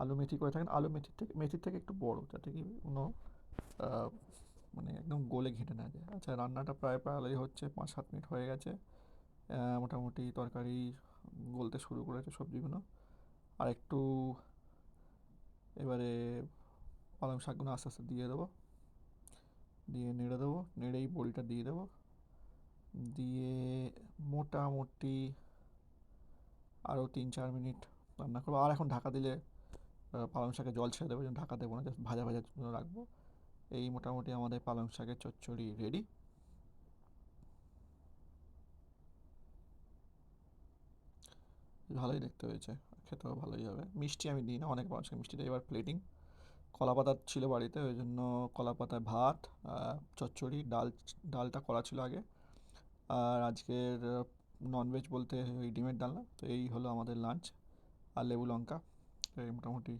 আলু মেথি করে থাকেন। আলু মেথির থেকে মেথির থেকে একটু বড়, যাতে কি কোনো মানে একদম গোলে ঘেঁটে না যায়। আচ্ছা রান্নাটা প্রায় প্রায় হচ্ছে পাঁচ সাত মিনিট হয়ে গেছে। মোটামুটি তরকারি গলতে শুরু করেছে সবজিগুলো আর একটু এবারে পালং শাকগুলো আস্তে আস্তে দিয়ে দেবো। দিয়ে নেড়ে দেবো, নেড়েই বড়িটা দিয়ে দেবো। দিয়ে মোটামুটি আরও তিন চার মিনিট রান্না করব। আর এখন ঢাকা দিলে পালং শাকে জল ছেড়ে দেবো ঢাকা দেবো না ভাজা ভাজা জন্য রাখব। এই মোটামুটি আমাদের পালং শাকের চচ্চড়ি রেডি ভালোই দেখতে হয়েছে, খেতেও ভালোই হবে। মিষ্টি আমি দিই না, অনেক শাক মিষ্টি দিই এবার প্লেটিং কলা পাতা ছিল বাড়িতে, ওই জন্য কলা পাতায় ভাত চচ্চড়ি, ডাল, ডালটা করা ছিল আগে। আর আজকের ননভেজ বলতে ওই ডিমের ডালনা, তো এই হলো আমাদের লাঞ্চ আর লেবু লঙ্কা এই মোটামুটি